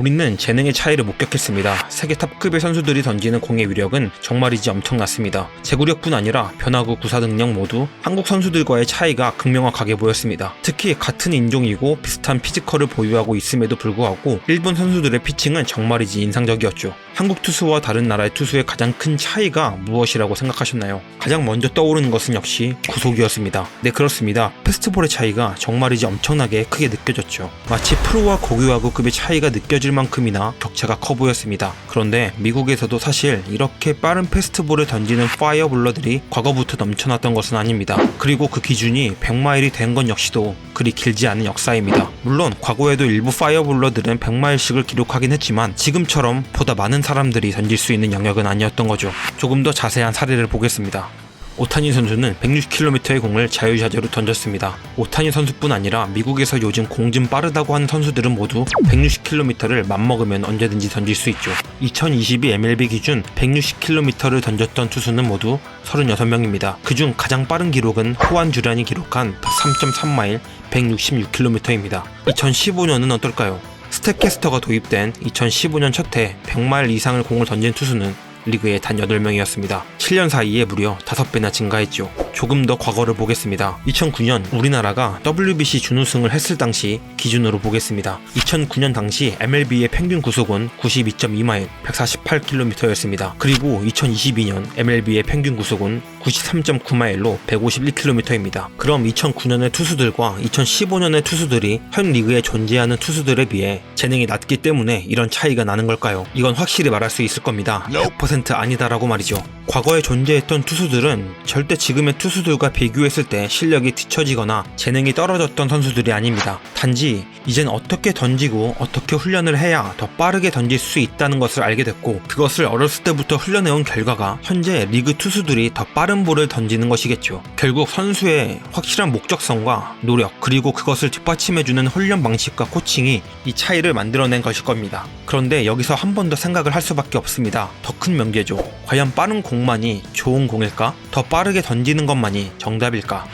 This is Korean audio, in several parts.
우리는 재능의 차이를 목격했습니다. 세계 탑급의 선수들이 던지는 공의 위력은 정말이지 엄청났습니다. 제구력뿐 아니라 변화구 구사 능력 모두 한국 선수들과의 차이가 극명하게 보였습니다. 특히 같은 인종이고 비슷한 피지컬을 보유하고 있음에도 불구하고 일본 선수들의 피칭은 정말이지 인상적이었죠. 한국 투수와 다른 나라의 투수의 가장 큰 차이가 무엇이라고 생각하셨나요? 가장 먼저 떠오르는 것은 역시 구속이었습니다. 네 그렇습니다. 페스트볼의 차이가 정말이지 엄청나게 크게 느껴졌죠. 마치 프로와 고교와고급의 차이가 느껴질 만큼이나 격차가 커 보였습니다. 그런데 미국에서도 사실 이렇게 빠른 페스트볼을 던지는 파이어블러들이 과거부터 넘쳐났던 것은 아닙니다. 그리고 그 기준이 100마일이 된 건 역시도 그리 길지 않은 역사입니다. 물론 과거에도 일부 파이어블러들은 100마일씩을 기록하긴 했지만 지금처럼 보다 많은 사람들이 던질 수 있는 영역은 아니었던 거죠. 조금 더 자세한 사례를 보겠습니다. 오타니 선수는 160km의 공을 자유자재로 던졌습니다. 오타니 선수뿐 아니라 미국에서 요즘 공 좀 빠르다고 하는 선수들은 모두 160km를 맘먹으면 언제든지 던질 수 있죠. 2022 MLB 기준 160km를 던졌던 투수는 모두 36명입니다. 그중 가장 빠른 기록은 호안 주란이 기록한 3.3마일 166km입니다. 2015년은 어떨까요? 스텝캐스터가 도입된 2015년 첫해 100마일 이상을 공을 던진 투수는 리그에 단 8명이었습니다. 7년 사이에 무려 5배나 증가했죠. 조금 더 과거를 보겠습니다. 2009년 우리나라가 WBC 준우승을 했을 당시 기준으로 보겠습니다. 2009년 당시 MLB의 평균 구속은 92.2마일 148km였습니다. 그리고 2022년 MLB의 평균 구속은 93.9마일로 151km입니다. 그럼 2009년의 투수들과 2015년의 투수들이 현 리그에 존재하는 투수들에 비해 재능이 낮기 때문에 이런 차이가 나는 걸까요? 이건 확실히 말할 수 있을 겁니다. 100% 아니다라고 말이죠. 과거에 존재했던 투수들은 절대 지금의 투수들과 비교했을 때 실력이 뒤처지거나 재능이 떨어졌던 선수들이 아닙니다. 단지 이젠 어떻게 던지고 어떻게 훈련을 해야 더 빠르게 던질 수 있다는 것을 알게 됐고 그것을 어렸을 때부터 훈련해온 결과가 현재 리그 투수들이 더 빠른 볼을 던지는 것이겠죠. 결국 선수의 확실한 목적성과 노력 그리고 그것을 뒷받침해주는 훈련 방식과 코칭이 이 차이를 만들어낸 것일 겁니다. 그런데 여기서 한 번 더 생각을 할 수밖에 없습니다. 더 큰 명제죠. 과연 빠른 공 만이 좋은 공일까? 더 빠르게 던지는 것만이 정답일까?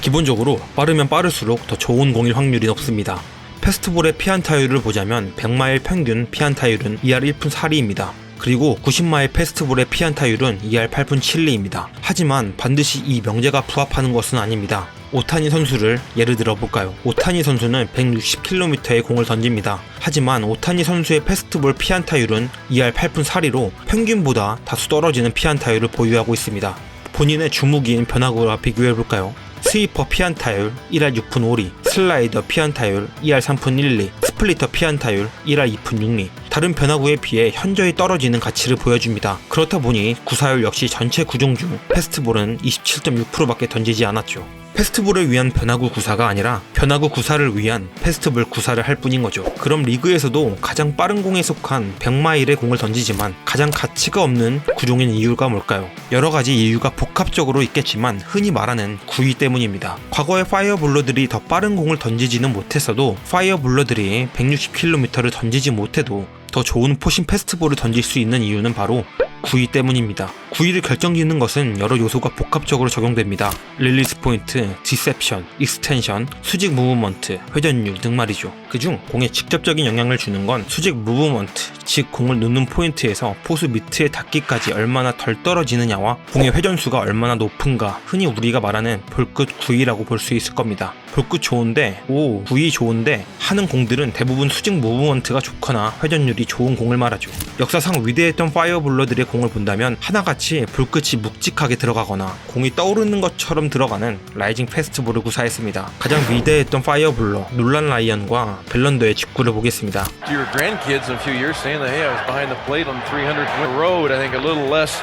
기본적으로 빠르면 빠를수록 더 좋은 공일 확률이 높습니다. 페스트볼의 피안타율을 보자면 100마일 평균 피안타율은 2할 1푼 4리입니다. 그리고 90마일 페스트볼의 피안타율은 2할 8푼 7리입니다. 하지만 반드시 이 명제가 부합하는 것은 아닙니다. 오타니 선수를 예를 들어 볼까요? 오타니 선수는 160km의 공을 던집니다. 하지만 오타니 선수의 페스트볼 피안타율은 2할 8푼 4리로 평균보다 다수 떨어지는 피안타율을 보유하고 있습니다. 본인의 주무기인 변화구와 비교해 볼까요? 스위퍼 피안타율 1할 6푼 5리, 슬라이더 피안타율 2할 3푼 1리, 스플리터 피안타율 1할 2푼 6리. 다른 변화구에 비해 현저히 떨어지는 가치를 보여줍니다. 그렇다 보니 구사율 역시 전체 구종 중 패스트볼은 27.6%밖에 던지지 않았죠. 패스트볼을 위한 변화구 구사가 아니라 변화구 구사를 위한 패스트볼 구사를 할 뿐인 거죠. 그럼 리그에서도 가장 빠른 공에 속한 100마일의 공을 던지지만 가장 가치가 없는 구종인 이유가 뭘까요? 여러 가지 이유가 복합적으로 있겠지만 흔히 말하는 구위 때문입니다. 과거의 파이어볼러들이 더 빠른 공을 던지지는 못했어도 파이어볼러들이 160km를 던지지 못해도 더 좋은 포신 패스트볼을 던질 수 있는 이유는 바로 구위 때문입니다. 구위를 결정짓는 것은 여러 요소가 복합적으로 적용됩니다. 릴리스 포인트, 디셉션, 익스텐션, 수직 무브먼트, 회전율 등 말이죠. 그중 공에 직접적인 영향을 주는 건 수직 무브먼트, 즉 공을 놓는 포인트에서 포수 밑에 닿기까지 얼마나 덜 떨어지느냐와 공의 회전수가 얼마나 높은가, 흔히 우리가 말하는 볼끝 구위라고 볼 수 있을 겁니다. 볼끝 좋은데, 오, 구위 좋은데 하는 공들은 대부분 수직 무브먼트가 좋거나 회전율이 좋은 공을 말하죠. 역사상 위대했던 파이어블러들의 공을 본다면 하나같이 볼끝이 묵직하게 들어가거나 공이 떠오르는 것처럼 들어가는 라이징 페스트볼을 구사했습니다. 가장 위대했던 파이어블러 놀란 라이언과 벨런더의 직구를 보겠습니다. To your grandkids in a few years saying that, hey, I was behind the plate on 300 win road. I think a little less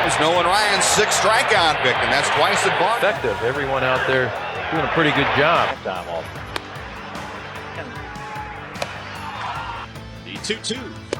There's Nolan Ryan's sixth strikeout victim. That's twice the bar. effective. Everyone out there doing a pretty good job. Time off. The 2 2.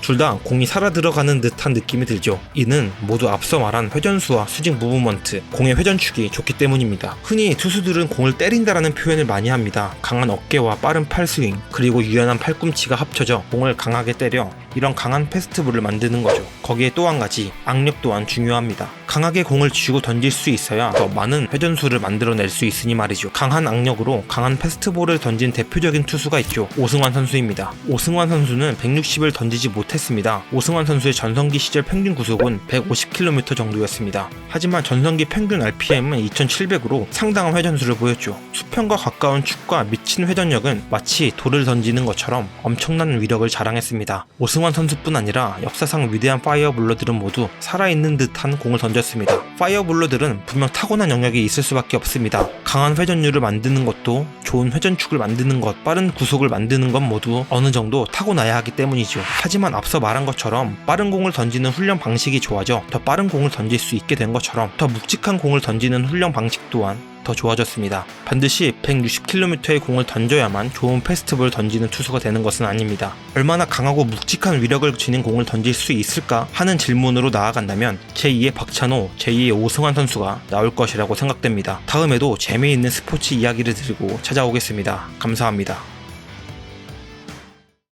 둘 다 공이 살아 들어가는 듯한 느낌이 들죠. 이는 모두 앞서 말한 회전수와 스윙 무브먼트, 공의 회전축이 좋기 때문입니다. 흔히 투수들은 공을 때린다라는 표현을 많이 합니다. 강한 어깨와 빠른 팔스윙, 그리고 유연한 팔꿈치가 합쳐져 공을 강하게 때려 이런 강한 패스트볼을 만드는 거죠. 거기에 또 한 가지 악력 또한 중요합니다. 강하게 공을 쥐고 던질 수 있어야 더 많은 회전수를 만들어낼 수 있으니 말이죠. 강한 악력으로 강한 패스트볼을 던진 대표적인 투수가 있죠. 오승환 선수입니다. 오승환 선수는 160을 던지지 못했습니다. 오승환 선수의 전성기 시절 평균 구속은 150km 정도였습니다. 하지만 전성기 평균 RPM은 2700으로 상당한 회전수를 보였죠. 수평과 가까운 축과 미친 회전력은 마치 돌을 던지는 것처럼 엄청난 위력을 자랑했습니다. 오승환 선수뿐 아니라 역사상 위대한 파이어블러들은 모두 살아있는 듯한 공을 던졌습니다. 파이어블러들은 분명 타고난 영역이 있을 수밖에 없습니다. 강한 회전율을 만드는 것도 좋은 회전축을 만드는 것, 빠른 구속을 만드는 것 모두 어느 정도 타고나야 하기 때문이죠. 하지만 앞서 말한 것처럼 빠른 공을 던지는 훈련 방식이 좋아져 더 빠른 공을 던질 수 있게 된 것처럼 더 묵직한 공을 던지는 훈련 방식 또한 더 좋아졌습니다. 반드시 160km의 공을 던져야만 좋은 페스티벌을 던지는 투수가 되는 것은 아닙니다. 얼마나 강하고 묵직한 위력을 지닌 공을 던질 수 있을까 하는 질문으로 나아간다면 제2의 박찬호, 제2의 오승환 선수가 나올 것이라고 생각됩니다. 다음에도 재미있는 스포츠 이야기를 들고 찾아오겠습니다. 감사합니다.